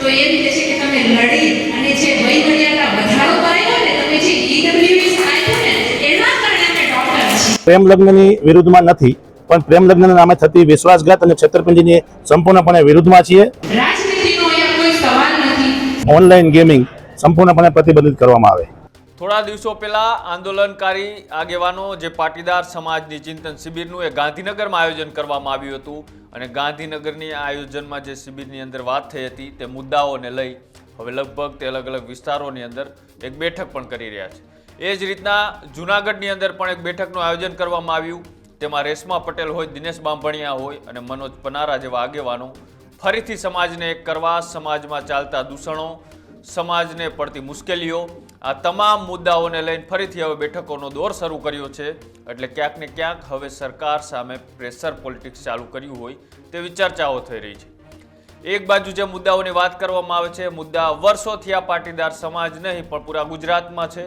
તો એ રીતે છે કે તમે લડી અને જે વય મર્યાદા વધારો કરાયો ને તમે જે ઈડબ્લ્યુએસ આપ્યું ને એના કારણે અમે ડોક્ટર છીએ. પ્રેમ લગ્નની વિરુદ્ધમાં નથી પણ પ્રેમ લગ્નના નામે થતી વિશ્વાસઘાત અને છેતરપિંડીની સંપૂર્ણપણે વિરુદ્ધમાં છીએ. રાજનીતિનો અહીંયા કોઈ સવાલ નથી. ઓનલાઈન ગેમિંગ સંપૂર્ણપણે પ્રતિબંધિત કરવામાં આવે. થોડા દિવસો પહેલાં આંદોલનકારી આગેવાનો જે પાટીદાર સમાજની ચિંતન શિબિરનું એ ગાંધીનગરમાં આયોજન કરવામાં આવ્યું હતું અને ગાંધીનગરની આયોજનમાં જે શિબિરની અંદર વાત થઈ હતી તે મુદ્દાઓને લઈ હવે લગભગ તે અલગ અલગ વિસ્તારોની અંદર એક બેઠક પણ કરી રહ્યા છે. એ જ રીતના જૂનાગઢની અંદર પણ એક બેઠકનું આયોજન કરવામાં આવ્યું. તેમાં રેશમા પટેલ હોય, દિનેશ બાંભણિયા હોય અને મનોજ પનારા જેવા આગેવાનો ફરીથી સમાજને એક કરવા, સમાજમાં ચાલતા દૂષણો સમાજને પડતી મુશ્કેલીઓ, આ તમામ મુદ્દાઓને લઈને ફરીથી હવે બેઠકોનો દોર શરૂ કર્યો છે. એટલે ક્યાંક ને ક્યાંક હવે સરકાર સામે પ્રેશર પોલિટિક્સ ચાલુ કર્યું હોય તેવી ચર્ચાઓ થઈ રહી છે. એક બાજુ જે મુદ્દાઓની વાત કરવામાં આવે છે, મુદ્દા વર્ષોથી આ પાટીદાર સમાજ નહીં, પણ પૂરા ગુજરાતમાં છે.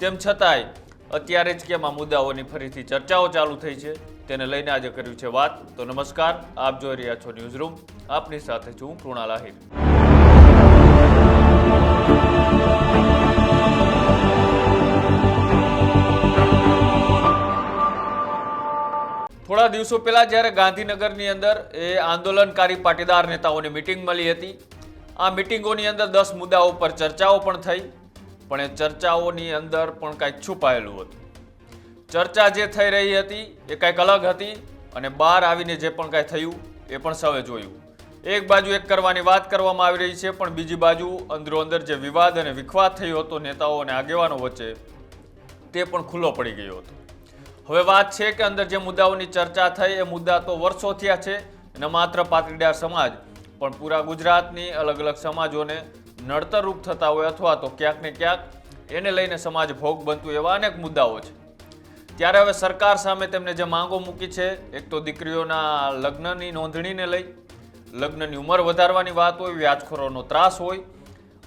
તેમ છતાંય, અત્યારે જ કેમ આ મુદ્દાઓની ફરીથી ચર્ચાઓ ચાલુ થઈ છે, તેને લઈને આજે કર્યું છે વાત. તો નમસ્કાર, આપ જોઈ રહ્યા છો ન્યૂઝ રૂમ. આપની સાથે છું કૃણાલ આહિર. થોડા દિવસો પહેલા જ્યારે ગાંધીનગરની અંદર એ આંદોલનકારી પાટીદાર નેતાઓની મિટિંગ મળી હતી, આ મિટિંગોની અંદર દસ મુદ્દાઓ પર ચર્ચાઓ પણ થઈ, પણ એ ચર્ચાઓની અંદર પણ કાંઈક છુપાયેલું હતું. ચર્ચા જે થઈ રહી હતી એ કાંઈક અલગ હતી અને બહાર આવીને જે પણ કાંઈ થયું એ પણ સૌએ જોયું. એક બાજુ એક કરવાની વાત કરવામાં આવી રહી છે, પણ બીજી બાજુ અંદરો અંદર જે વિવાદ અને વિખવાદ થયો હતો નેતાઓ અને આગેવાનો વચ્ચે, તે પણ ખુલ્લો પડી ગયો હતો. હવે વાત છે કે અંદર જે મુદ્દાઓની ચર્ચા થઈ, એ મુદ્દા તો વર્ષો થયા છે ન માત્ર પાટીદાર સમાજ, પણ પૂરા ગુજરાતની અલગ અલગ સમાજોને નડતરરૂપ થતા હોય અથવા તો ક્યાંક ને ક્યાંક એને લઈને સમાજ ભોગ બનતું એવા અનેક મુદ્દાઓ છે. ત્યારે હવે સરકાર સામે તેમને જે માંગો મૂકી છે, એક તો દીકરીઓના લગ્નની નોંધણીને લઈ લગ્નની ઉંમર વધારવાની વાત હોય, વ્યાજખોરોનો ત્રાસ હોય,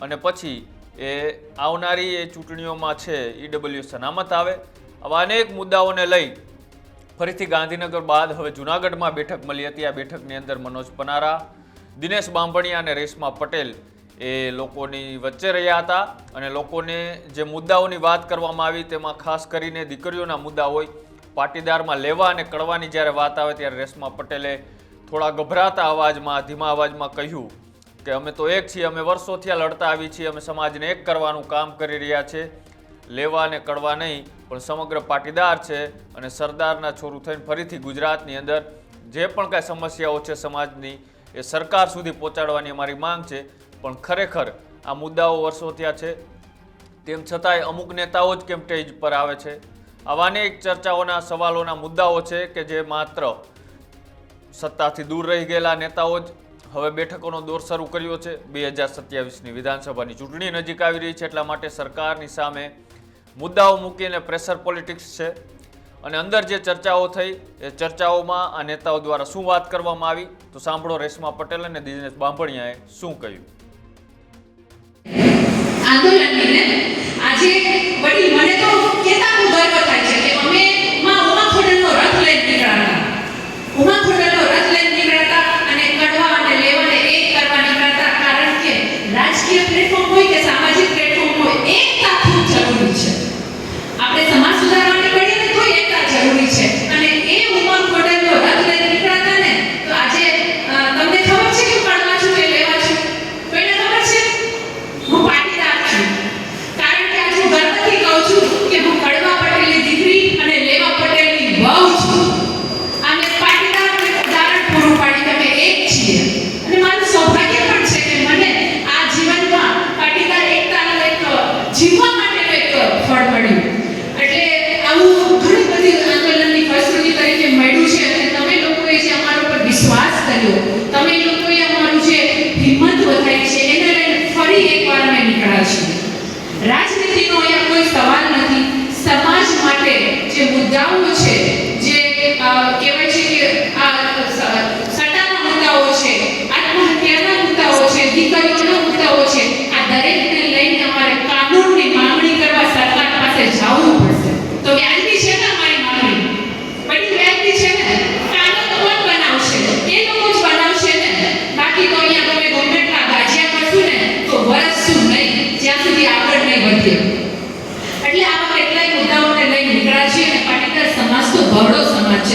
અને પછી એ આવનારી એ ચૂંટણીઓમાં છે ઈડબલ્યુ સનામત આવે. આવા અનેક મુદ્દાઓને લઈ ફરીથી ગાંધીનગર બાદ હવે જૂનાગઢમાં બેઠક મળી હતી. આ બેઠકની અંદર મનોજ પનારા, દિનેશ બાંભણિયા અને રેશમા પટેલ એ લોકોની વચ્ચે રહ્યા હતા. અને લોકોને જે મુદ્દાઓની વાત કરવામાં આવી તેમાં ખાસ કરીને દીકરીઓના મુદ્દા હોય, પાટીદારમાં લેવા અને કડવાની જ્યારે વાત આવે ત્યારે રેશમા પટેલે થોડા ગભરાતા અવાજમાં, ધીમા અવાજમાં કહ્યું કે અમે તો એક છીએ, અમે વર્ષોથી આ લડતા આવી છીએ, અમે સમાજને એક કરવાનું કામ કરી રહ્યા છે. લેવા અને કડવા નહીં, પણ સમગ્ર પાટીદાર છે અને સરદારના છોરું થઈને ફરીથી ગુજરાતની અંદર જે પણ કાંઈ સમસ્યાઓ છે સમાજની, એ સરકાર સુધી પહોંચાડવાની અમારી માંગ છે. પણ ખરેખર આ મુદ્દાઓ વર્ષો થયા છે. તેમ છતાંય અમુક નેતાઓ જ કેમ સ્ટેજ પર આવે છે? આવા અનેક ચર્ચાઓના સવાલોના મુદ્દાઓ છે કે જે માત્ર સત્તાથી દૂર રહી ગયેલા નેતાઓ જ હવે બેઠકોનો દોર શરૂ કર્યો છે. બે હજાર સત્યાવીસની વિધાનસભાની ચૂંટણી નજીક આવી રહી છે, એટલા માટે સરકારની સામે મુદ્દાઓ મૂકીને પ્રેશર પોલિટિક્સ છે. અને અંદર જે ચર્ચાઓ થઈ, એ ચર્ચાઓમાં આ નેતાઓ દ્વારા શું વાત કરવામાં આવી, તો સાંભળો રેશમા પટેલ અને દિનેશ બાંભણિયાએ શું કહ્યું. આંદોલનની આજે વડી મને તો કેતા બહુ ગર્વ થાય છે કે અમે માં ઉમા ખોડલનો રથ લઈને નીકળ્યા હતા ઉમા ખોડલનો રથ લઈને નીકળ્યા હતા અને કઢવા અને લેવાને એક કરવા નીકળ્યા હતા કારણ કે રાજકીય પ્લેટફોર્મ હોય કે સામાજિક પ્લેટફોર્મ હોય એકતા ખૂબ જરૂરી છે આપણે સમાજ સુધારવા નીકળીએ ને તો એકતા જરૂરી છે અને એ ઉમા ખોડલનો રથ લઈને નીકળ્યા હતા ને તો આજે અ, તમને ખબર છે કે હું કડવા છું કે લેવા છું કોઈને ખબર છે હું પાટીદાર છું કારણ કે આજે હું ગર્વથી કહું છું કે હું કડવા પટેલની દીકરી અને લેવા પટેલની વહુ છું અને પાટીદારનું એક ઉદાહરણ પૂરું પાડી કે અમે એક છીએ અને મારું સૌભાગ્ય પણ છે કે મને આ જીવનમાં પાટીદાર એકતાનું એક જીવવા માટેનું એક ફળ મળ્યું એટલે આવું ઘણી બધી આંદોલનની ફલશ્રુતિ તરીકે મળ્યું છે અને તમે લોકોએ જે અમારા ઉપર વિશ્વાસ કર્યો તમે લોકોએ અમારું જે હિંમત વધારી છે એને લઈને ફરી એકવાર અમે નીકળ્યા છીએ રાજનીતિનો અહીંયા કોઈ સવાલ નથી. સમાજ માટે જે મુદ્દાઓ છે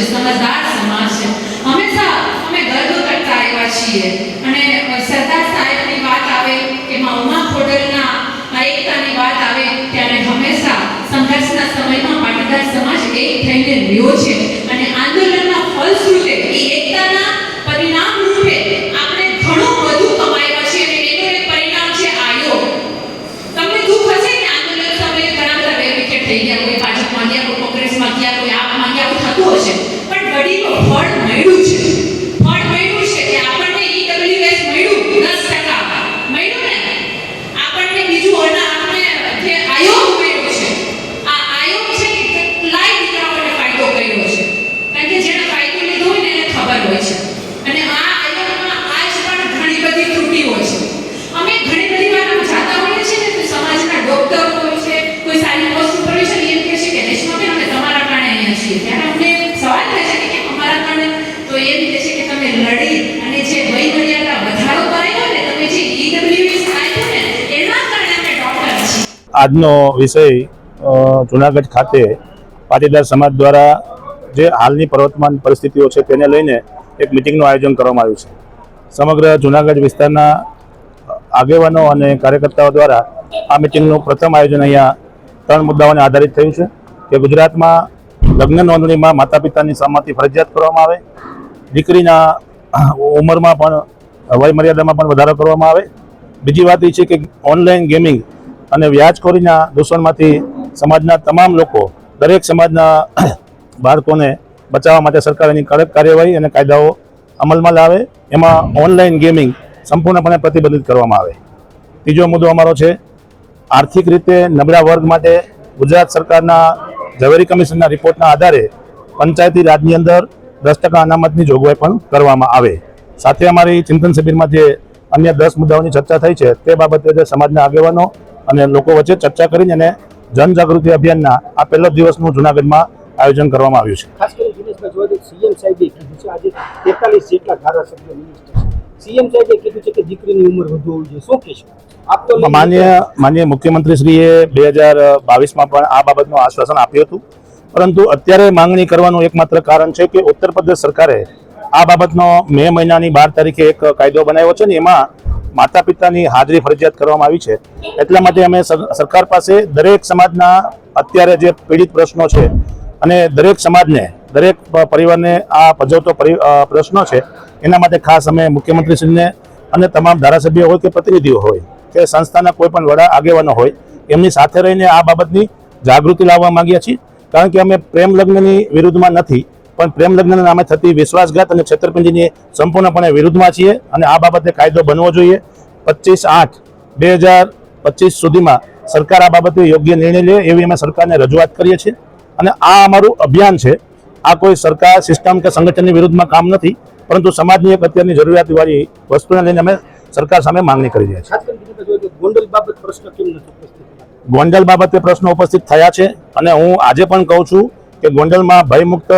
છે સમજદાર છે. હંમેશા અમે ગર્વ કરતા આવ્યા છીએ. અને સરદાર સાહેબની વાત આવે કે મામા ખોડલના એકતાની વાત આવે, ત્યારે હંમેશા સંઘર્ષના સમયમાં પાટીદાર સમાજ એક થઈને રહ્યો છે. આજનો વિષય જુનાગઢ ખાતે પાટીદાર સમાજ દ્વારા જે હાલની પ્રવર્તમાન પરિસ્થિતિઓ છે તેને લઈને એક મિટિંગનું આયોજન કરવામાં આવ્યું છે. સમગ્ર જુનાગઢ વિસ્તારના આગેવાનો અને કાર્યકર્તાઓ દ્વારા આ મિટિંગનું પ્રથમ આયોજન અહીંયા ત્રણ મુદ્દાઓને આધારિત થયું છે કે ગુજરાતમાં લગ્ન નોંધણીમાં માતા પિતાની સહમતિ ફરજિયાત કરવામાં આવે દીકરીના ઉંમરમાં પણ વયમર્યાદામાં પણ વધારો કરવામાં આવે. બીજી વાત એ છે કે ઓનલાઈન ગેમિંગ અને વ્યાજખોરીના દૂષણમાંથી સમાજના તમામ લોકો, દરેક સમાજના બાળકોને બચાવવા માટે સરકાર એની કડક કાર્યવાહી અને કાયદાઓ અમલમાં લાવે. એમાં ઓનલાઈન ગેમિંગ સંપૂર્ણપણે પ્રતિબંધિત કરવામાં આવે. ત્રીજો મુદ્દો અમારો છે, આર્થિક રીતે નબળા વર્ગ માટે ગુજરાત સરકારના ઝવેરી કમિશનના રિપોર્ટના આધારે પંચાયતી રાજની અંદર દસ ટકા અનામતની જોગવાઈ પણ કરવામાં આવે. સાથે અમારી ચિંતન શિબિરમાં જે અન્ય દસ મુદ્દાઓની ચર્ચા થઈ છે તે બાબતે જે સમાજના આગેવાનો અને લોકો વચ્ચે ચર્ચા કરીને અને જનજાગૃતિ અભિયાનના આ પહેલો દિવસનું જુનાગઢમાં આયોજન કરવામાં આવ્યું છે. ખાસ કરીને દિનેશભાઈ જોવા જઈએ સીએમ સાહેબે કીધું છે આજે તેતાલીસ જેટલા ધારાસભ્યો સીએમ સાહેબે કીધું છે કે દીકરીની ઉંમર વધુ હોવી જોઈએ. શું કહેશો? આપ તો માન્ય માન્ય મુખ્યમંત્રીશ્રીએ બે હજાર બાવીસમાં પણ આ બાબતનું આશ્વાસન આપ્યું હતું. પરંતુ અત્યારે માંગણી કરવાનું એકમાત્ર કારણ છે કે ઉત્તર પ્રદેશ સરકારે આ બાબતનો મે મહિનાની બાર તારીખે એક કાયદો બનાવ્યો છે ને એમાં માતા પિતાની હાજરી ફરજિયાત કરવામાં આવી છે. એટલા માટે અમે સર- સરકાર પાસે દરેક સમાજના અત્યારે જે પીડિત પ્રશ્નો છે અને દરેક સમાજને, દરેક પરિવારને આ પજવતો પરી- પ્રશ્નો છે, એના માટે ખાસ અમે મુખ્યમંત્રીશ્રીને અને તમામ ધારાસભ્યો હોય કે પ્રતિનિધિઓ હોય કે સંસ્થાના કોઈ પણ વડા આગેવાનો હોય, એમની સાથે રહીને આ બાબતની જાગૃતિ લાવવા માંગીએ છીએ. કારણ કે અમે પ્રેમ લગ્નની વિરુદ્ધમાં નથી, પણ પ્રેમ લગ્નના નામે થતી વિશ્વાસઘાત અને છેતરપિંડીની સંપૂર્ણપણે વિરુદ્ધમાં છીએ અને આ બાબતે કાયદો બનવો જોઈએ. પચીસ આઠ બે હજાર પચીસ સુધીમાં સરકાર આ બાબતે યોગ્ય નિર્ણય લે એવી અમે સરકારને રજૂઆત કરીએ છીએ. અને આ અમારું અભિયાન છે. આ કોઈ સરકાર, સિસ્ટમ કે સંગઠનની વિરુદ્ધમાં કામ નથી, પરંતુ સમાજની એક અત્યારની જરૂરિયાતવાળી વસ્તુને લઈને અમે સરકાર સામે માંગણી કરી રહ્યા છીએ. ગોંડલ બાબત પ્રશ્ન ઉપસ્થિત થતા? ગોંડલ બાબતે પ્રશ્નો ઉપસ્થિત થયા છે અને હું આજે પણ કહું છું કે ગોંડલમાં ભયમુક્ત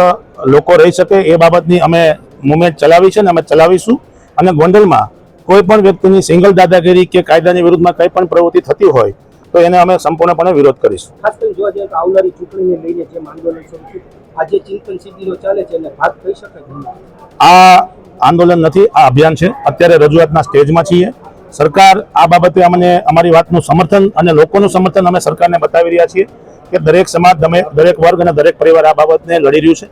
લોકો રહી શકે એ બાબતની અમે મુવમેન્ટ ચલાવી છે અને અમે ચલાવીશું. અને ગોંડલમાં કોઈ પણ વ્યક્તિની સિંગલ દાદાગીરી કે કાયદાની વિરુદ્ધમાં કંઈ પણ પ્રવૃત્તિ થતી હોય તો એને અમે સંપૂર્ણપણે વિરોધ કરીશું. ખાસ કરીને જોવા જઈએ તો આવનારી ચૂંટણીને લઈને જે આંદોલન આજે ચિંતન શિબિરો ચાલે છે એને ભાગ થઈ શકે આ આંદોલન નથી આ અભિયાન છે. અત્યારે રજૂઆતના સ્ટેજમાં છીએ. સરકાર આ બાબતે અમને અમારી વાતનું સમર્થન અને લોકોનું સમર્થન અમે સરકારને બતાવી રહ્યા છીએ કે દરેક સમાજ તમે દરેક વર્ગ અને દરેક પરિવાર આ બાબતને લડી રહ્યું છે.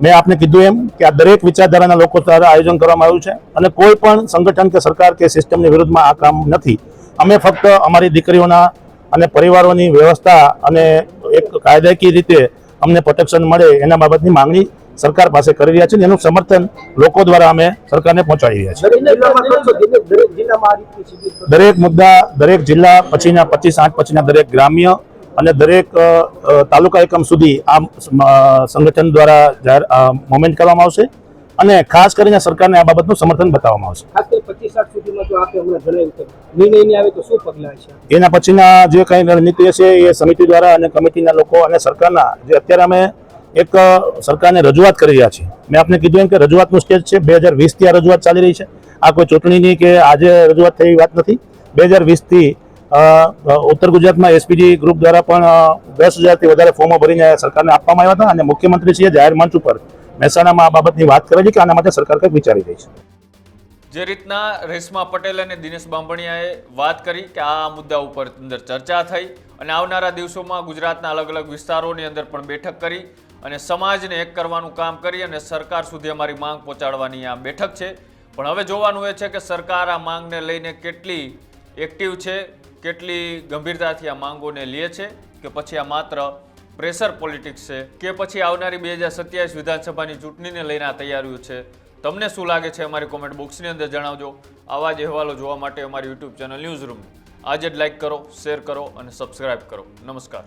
મેં આપને કીધું એમ કે આ દરેક વિચારધારાના લોકો દ્વારા આયોજન કરવામાં આવ્યું છે અને કોઈ પણ સંગઠન કે સરકાર કે સિસ્ટમની વિરુદ્ધમાં આ કામ નથી. અમે ફક્ત અમારી દીકરીઓના અને પરિવારોની વ્યવસ્થા અને એક કાયદાકીય રીતે અમને પ્રોટેક્શન મળે એના બાબતની માંગણી સરકાર પાસે કરી રહ્યા છે એનું સમર્થન લોકો દ્વારા અમે સરકારને પહોંચાડી રહ્યા છીએ. દરેક મુદ્દા દરેક જિલ્લા પછીના પચીસ આઠ પછીના દરેક ગ્રામ્ય અને દરેક તાલુકા એકમ સુધી આ સંગઠન દ્વારા જાહેર મુવમેન્ટ કરવામાં આવશે અને ખાસ કરીને સરકારને આ બાબતનું સમર્થન બતાવવામાં આવશે. એના પછીના જે કંઈ રણનીતિ હશે એ સમિતિ દ્વારા અને કમિટીના લોકો અને સરકારના જે અત્યારે અમે એક સરકારને રજૂઆત કરી રહ્યા છીએ મેં આપને કીધું એમ કે રજૂઆતનું સ્ટેજ છે. બે હજાર વીસથી આ રજૂઆત ચાલી રહી છે. આ કોઈ ચૂંટણીની કે આજે રજૂઆત થઈ વાત નથી. બે હજાર વીસથી ઉત્તર ગુજરાતમાં એસપીજી ગ્રુપ દ્વારા પણ દસ હજારથી વધારે ફોર્મો ભરીને સરકારને આપવામાં આવ્યા હતા અને મુખ્યમંત્રીશ્રીએ જાહેર મંચ ઉપર મહેસાણામાં આ બાબતની વાત કરેલી કે આના માટે સરકાર કંઈક વિચારી રહી છે. જે રીતના રેશમા પટેલ અને દિનેશ બાંભણિયાએ વાત કરી કે આ મુદ્દા ઉપર અંદર ચર્ચા થઈ અને આવનારા દિવસોમાં ગુજરાતના અલગ અલગ વિસ્તારોની અંદર પણ બેઠક કરી અને સમાજને એક કરવાનું કામ કરી અને સરકાર સુધી અમારી માંગ પહોંચાડવાની આ બેઠક છે. પણ હવે જોવાનું એ છે કે સરકાર આ માંગને લઈને કેટલી એક્ટિવ છે, કેટલી ગંભીરતાથી આ માંગોને લે છે કે પછી આ માત્ર પ્રેશર પોલિટિક્સ છે કે પછી આવનારી બે હજાર સત્યાવીસ વિધાનસભાની ચૂંટણીને લઈને આ તૈયારીઓ છે. તમને શું લાગે છે અમારી કોમેન્ટ બોક્સની અંદર જણાવજો. આવા જ અહેવાલો જોવા માટે અમારી યુટ્યુબ ચેનલ ન્યૂઝ રૂમ આજે જ લાઈક કરો શેર કરો અને સબસ્ક્રાઇબ કરો. નમસ્કાર.